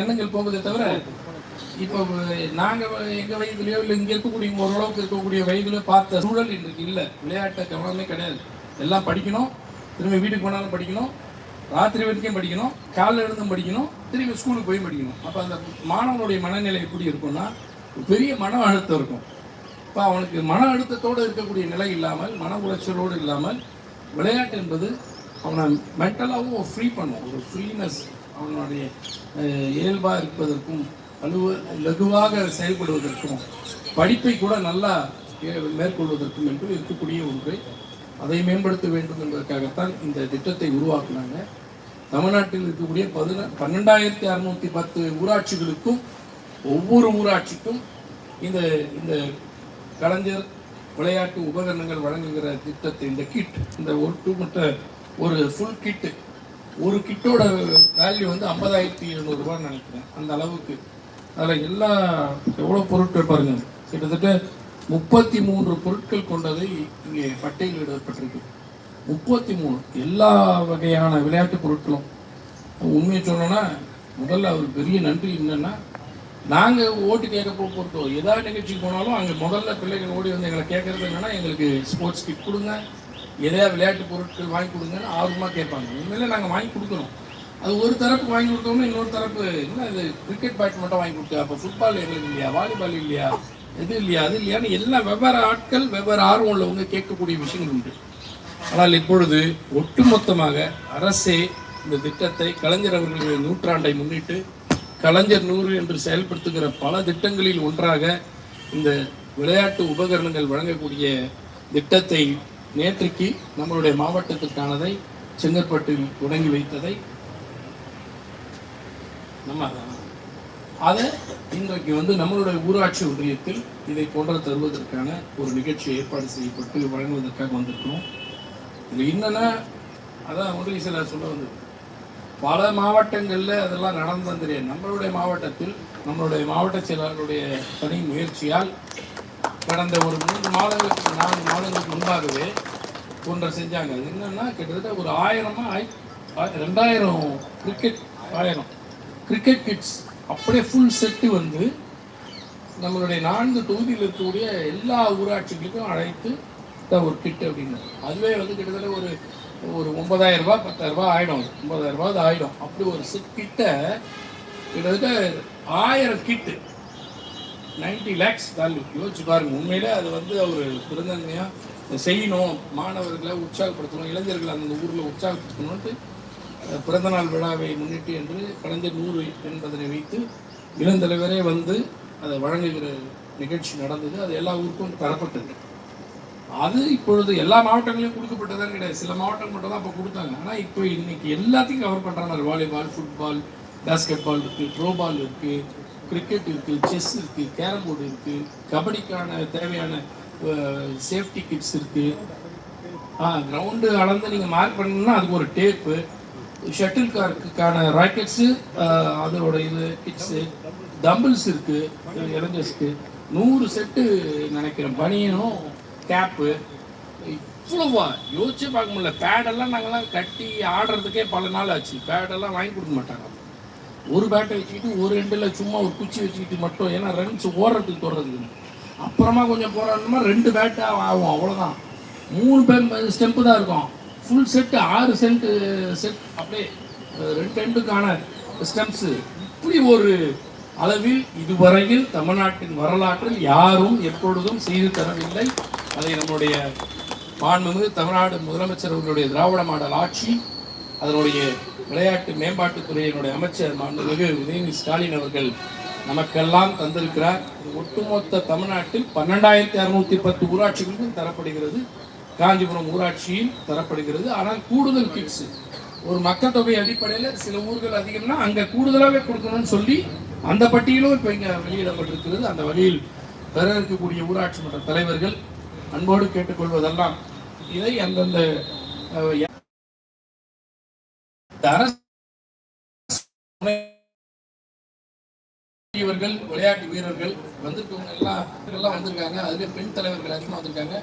எண்ணங்கள் போகுதே தவிர இப்போ நாங்கள் எங்கள் வயதுலையோ இல்லை இங்கே இருக்கக்கூடிய ஓரளவுக்கு இருக்கக்கூடிய வயதுலையோ பார்த்த சூழல் இன்றைக்கு இல்லை. விளையாட்டை கவனமே கிடையாது. எல்லாம் படிக்கணும். திரும்பி வீட்டுக்கு போனாலும் படிக்கணும். ராத்திரி வரைக்கும் படிக்கணும். காலைல எழுந்தும் படிக்கணும். திரும்பி ஸ்கூலுக்கு போய் படிக்கணும். அப்போ அந்த மாணவனுடைய மனநிலை எப்படி இருக்கும்னா பெரிய மன அழுத்தம் இருக்கும். இப்போ அவனுக்கு மன அழுத்தத்தோடு இருக்கக்கூடிய நிலை இல்லாமல் மன உளைச்சலோடு இல்லாமல் விளையாட்டு என்பது அவனை மென்டலாகவும் ஃப்ரீ பண்ணும் ஒரு ஃப்ரீனஸ் அவனுடைய இயல்பாக இருப்பதற்கும் அலுவ லகுவாக செயல்படுவதற்கும் படிப்பை கூட நல்லா மேற்கொள்வதற்கும் என்று இருக்கக்கூடிய ஒன்று அதை மேம்படுத்த வேண்டும் என்பதற்காகத்தான் இந்த திட்டத்தை உருவாக்குனாங்க. தமிழ்நாட்டில் இருக்கக்கூடிய பதின பன்னெண்டாயிரத்தி அறுநூற்றி பத்து ஊராட்சிகளுக்கும் ஒவ்வொரு ஊராட்சிக்கும் இந்த இந்த கலைஞர் விளையாட்டு உபகரணங்கள் வழங்குகிற திட்டத்தை இந்த கிட் இந்த ஒட்டுமொத்த ஒரு ஃபுல் கிட்டு ஒரு கிட்டோட வேல்யூ வந்து ஐம்பதாயிரத்தி எழுநூறுபான்னு நினைக்கிறேன். அந்த அளவுக்கு. அதில் எல்லா எவ்வளோ பொருட்கள் பாருங்கள் கிட்டத்தட்ட முப்பத்தி மூன்று பொருட்கள் கொண்டதை இங்கே பட்டியலிடப்பட்டிருக்கு முப்பத்தி மூணு எல்லா வகையான விளையாட்டு பொருட்களும். உண்மையை சொன்னோன்னா முதல்ல அவர் பெரிய நன்றி என்னென்னா நாங்கள் ஓட்டு கேட்க போக போகிறோம் ஏதாவது நிகழ்ச்சிக்கு போனாலும் அங்கே முதல்ல பிள்ளைகள் ஓடி வந்து எங்களை கேட்கறது என்னென்னா எங்களுக்கு ஸ்போர்ட்ஸ் கிட் கொடுங்க. எதையா விளையாட்டு பொருட்கள் வாங்கி கொடுங்கன்னு ஆர்வமாக கேட்பாங்க. உண்மையிலே நாங்கள் வாங்கி கொடுக்குறோம் அது ஒரு தரப்பு வாங்கி கொடுத்தோம்னா இன்னொரு தரப்பு என்ன இது கிரிக்கெட் பேட் மட்டும் வாங்கி கொடுத்தா? அப்போ ஃபுட்பால் எங்களுக்கு இல்லையா? வாலிபால் இல்லையா? இது இல்லையா? அது இல்லையான்னு எல்லா வெவ்வேறு ஆட்கள் வெவ்வேறு ஆர்வம் உள்ளவங்க கேட்கக்கூடிய விஷயங்கள் உண்டு. ஆனால் இப்பொழுது ஒட்டுமொத்தமாக அரசே இந்த திட்டத்தை கலைஞர் அவர்களுடைய நூற்றாண்டை முன்னிட்டு கலைஞர் நூறு என்று செயல்படுத்துகிற பல திட்டங்களில் ஒன்றாக இந்த விளையாட்டு உபகரணங்கள் வழங்கக்கூடிய திட்டத்தை நேற்றைக்கு நம்மளுடைய மாவட்டத்திற்கானதை செங்கற்பட்டில் தொடங்கி வைத்ததை நம்ம அதை இன்றைக்கு வந்து நம்மளுடைய ஊராட்சி ஒன்றியத்தில் இதை போன்ற தருவதற்கான ஒரு நிகழ்ச்சி ஏற்பாடு செய்யப்பட்டு வழங்குவதற்காக வந்திருக்கிறோம். இது என்னன்னா அதான் ஒன்றிய சிலர் சொல்ல வந்தது. பல மாவட்டங்களில் அதெல்லாம் நடந்தது தெரியாது நம்மளுடைய மாவட்டத்தில் நம்மளுடைய மாவட்ட செயலாளருடைய தனி முயற்சியால் கடந்த ஒரு மூன்று மாதங்களுக்கு நான்கு மாதங்களுக்கு முன்பாகவே ஒன்றை செஞ்சாங்க. அது என்னன்னா கிட்டத்தட்ட ஒரு ஆயிரமா ஆய்- ரெண்டாயிரம் கிரிக்கெட் ஆயிரம் கிரிக்கெட் கிட்ஸ் அப்படியே ஃபுல் செட்டு வந்து நம்மளுடைய நான்கு தொகுதியில் இருக்கக்கூடிய எல்லா ஊராட்சிகளுக்கும் அழைத்து ஒரு கிட் அப்படின்னு அதுவே வந்து கிட்டத்தட்ட ஒரு ஒரு ஒன்பதாயிரம் ரூபாய் பத்தாயிரம் ரூபாய் ஆயிடும். அது. ஒன்பதாயிரம் ரூபாய் அது ஆயிடும். அப்படி ஒரு செட் கிட்ட கிட்டத்தட்ட ஆயிரம் கிட்டு 90 லேக்ஸ் வேல்யூ யோசிச்சு பாருங்க. உண்மையிலே அது வந்து அவர் பிறந்தன்மையாக செய்யணும். மாணவர்களை உற்சாகப்படுத்தணும். இளைஞர்களை அந்த ஊரில் உற்சாகப்படுத்தணும்ட்டு பிறந்த பிறந்தநாள் விழாவை முன்னிட்டு என்று கலைஞர் நூறு என்பதனை வைத்து இளந்தலைவரே வந்து அதை வழங்குகிற நிகழ்ச்சி நடந்தது. அது எல்லா ஊருக்கும் தரப்பட்டது. அது இப்பொழுது எல்லா மாவட்டங்களையும் கொடுக்கப்பட்டதான் கிடையாது. சில மாவட்டம் மட்டும் தான் அப்போ கொடுத்தாங்க. ஆனால் இப்போ இன்னைக்கு எல்லாத்தையும் கவர் பண்ணுறாங்க வாலிபால் ஃபுட்பால் பேஸ்கெட் பால் இருக்குது த்ரோ பால் இருக்குது கிரிக்கெட் இருக்குது செஸ் இருக்குது கேரம் போர்டு இருக்குது கபடிக்கான தேவையான சேஃப்டி கிட்ஸ் இருக்குது ஆ கிரவுண்டு அளந்து நீங்கள் மார்க் பண்ணணும்னா அதுக்கு ஒரு டேப்பு ஷட்டில் கார்க்குக்கான ராக்கெட்ஸு அதோட இது கிட்ஸு டம்பிள்ஸ் இருக்குது இளைஞர்ஸ்க்கு நூறு செட்டு நினைக்கிறேன் பனியனும் கேப்பு இவ்வளோவா? யோசிச்சு பார்க்க முடியல. பேடெல்லாம் நாங்கள்லாம் கட்டி ஆடுறதுக்கே பல நாள் ஆச்சு. பேடெல்லாம் வாங்கி கொடுக்க மாட்டாங்க. ஒரு பேட்டை வச்சுக்கிட்டு ஒரு ரெண்டில் சும்மா ஒரு குச்சி வச்சுக்கிட்டு மட்டும். ஏன்னா ரன்ஸ் ஓடுறதுக்கு தொடறதுக்கு அப்புறமா கொஞ்சம் போராடணுமா ரெண்டு பேட்டு ஆகும் அவ்வளோதான் மூணு பேர் ஸ்டெம்பு தான் இருக்கும். ஃபுல் செட்டு ஆறு சென்ட்டு செட் அப்படியே ரெண்டு ரெண்டுக்கான ஸ்டெம்ப்ஸு இப்படி ஒரு அளவில் இதுவரையில் தமிழ்நாட்டின் வரலாற்றில் யாரும் எப்பொழுதும் செய்து தரவில்லை. அதை நம்முடைய மாண்புமிகு தமிழ்நாடு முதலமைச்சர் அவர்களுடைய திராவிட மாடல் ஆட்சி அதனுடைய விளையாட்டு மேம்பாட்டுத்துறையினுடைய அமைச்சர் மாண்புமிகு உதயநிதி ஸ்டாலின் அவர்கள் நமக்கெல்லாம் தந்திருக்கிறார். ஒட்டுமொத்த தமிழ்நாட்டில் பன்னெண்டாயிரத்தி அறுநூத்தி பத்து ஊராட்சிகளுக்கும் தரப்படுகிறது. காஞ்சிபுரம் ஊராட்சியில் தரப்படுகிறது. ஆனால் கூடுதல் கிட்ஸ் ஒரு மக்கள் தொகை அடிப்படையில் சில ஊர்கள் அதிகம்னா அங்கே கூடுதலாகவே கொடுக்கணும்னு சொல்லி அந்த பட்டியலும் இப்போ இங்கே வெளியிடப்பட்டிருக்கிறது. அந்த வழியில் பெற இருக்கக்கூடிய ஊராட்சி மன்ற தலைவர்கள் அன்போடு கேட்டுக்கொள்வதெல்லாம் இதை அந்தந்த அரசு இவர்கள் விளையாட்டு வீரர்கள் வந்திருக்கவங்க எல்லாம் எல்லாம் வந்திருக்காங்க. அதுலேயே பெண் தலைவர்கள் அதிகமாக வந்திருக்காங்க.